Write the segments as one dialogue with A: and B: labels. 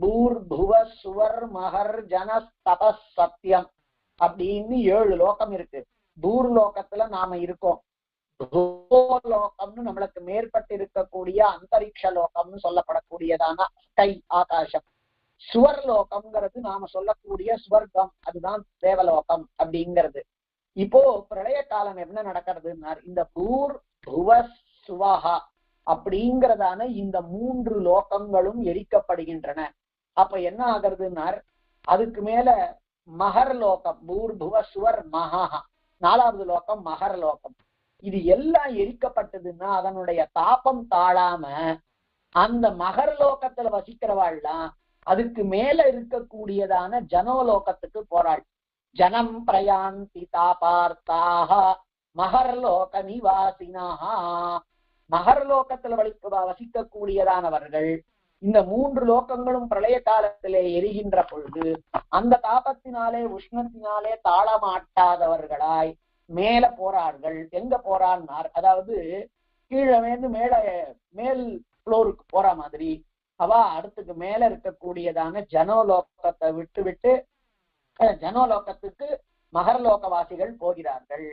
A: பூர் சுவர் மகர் ஜனஸ்தப சத்தியம் அப்படின்னு ஏழு லோகம் இருக்கு. பூர் லோகத்துல நாம இருக்கோம். லோகம்னு நம்மளுக்கு மேற்பட்டு இருக்கக்கூடிய அந்தரிக்ஷ லோகம்னு சொல்லப்படக்கூடியதான ஸ்கை ஆகாசம். சுவர் லோகம்ங்கிறது நாம சொல்லக்கூடிய சுவர்க்கம். அதுதான் தேவலோகம் அப்படிங்கிறது. இப்போ பிரளய காலம் என்ன நடக்கிறதுன்னா இந்த பூர் புவ சுவஹா அப்படிங்கிறதான இந்த மூன்று லோகங்களும் எரிக்கப்படுகின்றன. அப்ப என்ன ஆகுறதுன்னார்? அதுக்கு மேல மகர் லோகம் சுவர் மகா. நாலாவது லோகம் மகர் லோகம். இது எல்லாம் எரிக்கப்பட்டதுன்னா அதனுடைய தாபம் தாழாம அந்த மகர் லோகத்துல வசிக்கிறவாள்லாம் அதுக்கு மேல இருக்கக்கூடியதான ஜனோலோகத்துக்கு போறாள். ஜனம் பிரயாந்தி தாபார்த்தாக மகர்லோக நிவாசினாஹா. மகர்லோகத்துல வலிக்க வசிக்கக்கூடியதானவர்கள் இந்த மூன்று லோகங்களும் பிரளய காலத்திலே எரிகின்ற பொழுது அந்த தாபத்தினாலே உஷ்ணத்தினாலே தாளமாட்டாதவர்களாய் மேல போறார்கள். எங்க போறான்னார்? அதாவது கீழே வந்து மேல மேல் புளோருக்கு போற மாதிரி. அவா அடுத்துக்கு மேல இருக்கக்கூடியதான ஜனோலோகத்தை விட்டு விட்டு ஜனோலோகத்துக்கு மகர்லோகவாசிகள் போகிறார்கள்.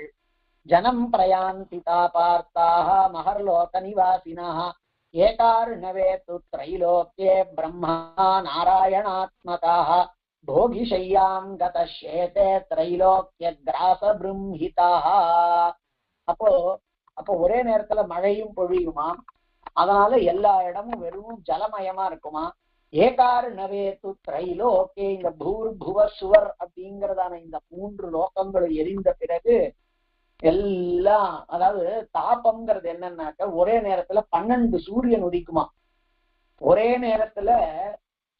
A: ஜனம் பிரயாந்தி தாபார்த்தாக மகர்லோக நிவாசினா ஏகார்ணவே து திரைலோக்கியே பிரம்மா நாராயணாத்மகாः போகிஷையாம் கதஷேதே திரைலோக்கிய கிராச பிரம்ஹிதாக அப்போ அப்போ ஒரே நேரத்துல மழையும் பொழியுமா? அதனால எல்லா இடமும் வெறும் ஜலமயமா இருக்குமா? ஏகார்ணவே நவேத்து திரைலோக்கே இந்த பூர் புவர் சுவர் அப்படிங்கிறதான இந்த மூன்று லோகங்களும் எரிந்த பிறகு எல்லாம் அதாவது தாபம்ங்கிறது என்னன்னாக்க ஒரே நேரத்துல பன்னெண்டு சூரியன் உதிக்குமா? ஒரே நேரத்துல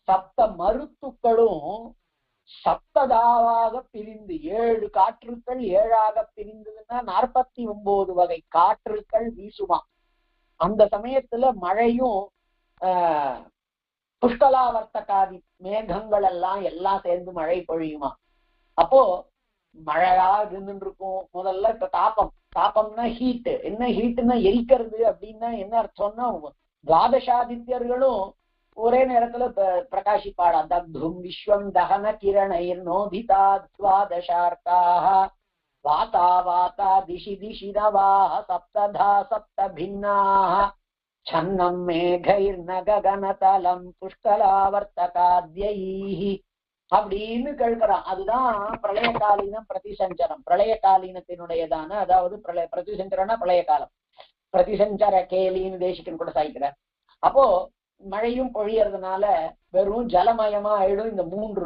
A: சப்த மருத்துக்களும் சப்ததாவாக பிரிந்து ஏழு காற்றுக்கள் ஏழாக பிரிந்ததுன்னா நாற்பத்தி ஒன்பது வகை காற்றுக்கள் வீசுமா? அந்த சமயத்துல மழையும் ஆஹ் புஷ்கலாவர்த்தகாதி மேகங்கள் எல்லாம் எல்லாம் சேர்ந்து மழை பொழியுமா? அப்போ மழையா இருந்துட்டு இருக்கும் முதல்ல இப்ப தாப்பம் தாப்பம்னா ஹீட் என்ன ஹீட்னா எரிக்கிறது அப்படின்னா என்ன அர்த்தம்னா துவாதசாதித்யர்களும் ஒரே நேரத்துல பிரகாசிப்பாடா தக்தும் விஸ்வம் தகன கிரணைர் நோதிதா துவாதசார்த்தாக வாதா வாதா திசி திசி நவாः சப்ததா சப்த பின்னாः சன்னம் மேகைர்ன ககனதலம் புஷ்கலாவர்த்தகாத்யைः அப்படின்னு கேட்கிறான். அதுதான் பிரளயகாலீனம் பிரதிசஞ்சரம் பிரளயகாலீனத்தினுடையதான அதாவது பிரளய பிரதிசஞ்சரம்னா பிரளய காலம் பிரதிசஞ்சர கேலின்னு தேசிக்கன் கூட சாய்க்கிறார். அப்போ மழையும் பொழியறதுனால வெறும் ஜலமயமா ஆயிடும் இந்த மூன்று